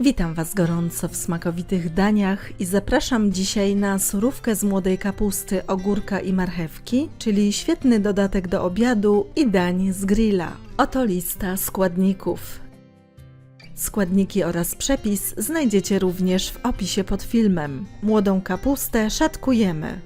Witam Was gorąco w smakowitych daniach i zapraszam dzisiaj na surówkę z młodej kapusty, ogórka i marchewki, czyli świetny dodatek do obiadu i dań z grilla. Oto lista składników. Składniki oraz przepis znajdziecie również w opisie pod filmem. Młodą kapustę szatkujemy.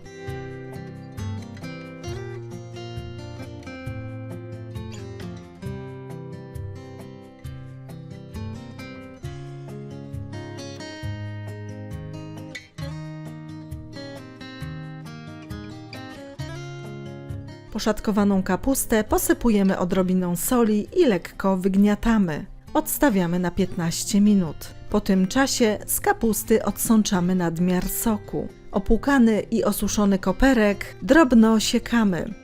Poszatkowaną kapustę posypujemy odrobiną soli i lekko wygniatamy. Odstawiamy na 15 minut. Po tym czasie z kapusty odsączamy nadmiar soku. Opłukany i osuszony koperek drobno siekamy.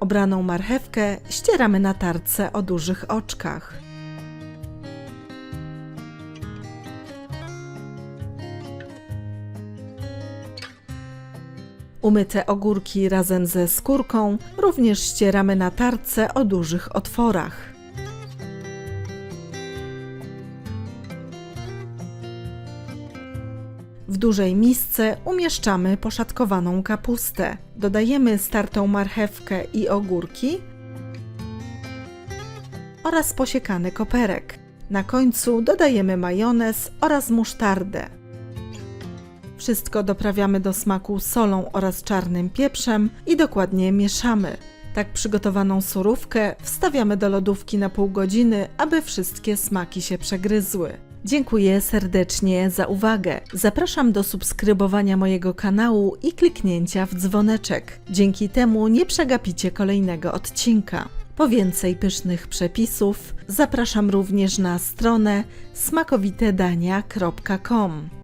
Obraną marchewkę ścieramy na tarce o dużych oczkach. Umyte ogórki razem ze skórką również ścieramy na tarce o dużych otworach. W dużej misce umieszczamy poszatkowaną kapustę. Dodajemy startą marchewkę i ogórki oraz posiekany koperek. Na końcu dodajemy majonez oraz musztardę. Wszystko doprawiamy do smaku solą oraz czarnym pieprzem i dokładnie mieszamy. Tak przygotowaną surówkę wstawiamy do lodówki na pół godziny, aby wszystkie smaki się przegryzły. Dziękuję serdecznie za uwagę. Zapraszam do subskrybowania mojego kanału i kliknięcia w dzwoneczek. Dzięki temu nie przegapicie kolejnego odcinka. Po więcej pysznych przepisów zapraszam również na stronę smakowitedania.com.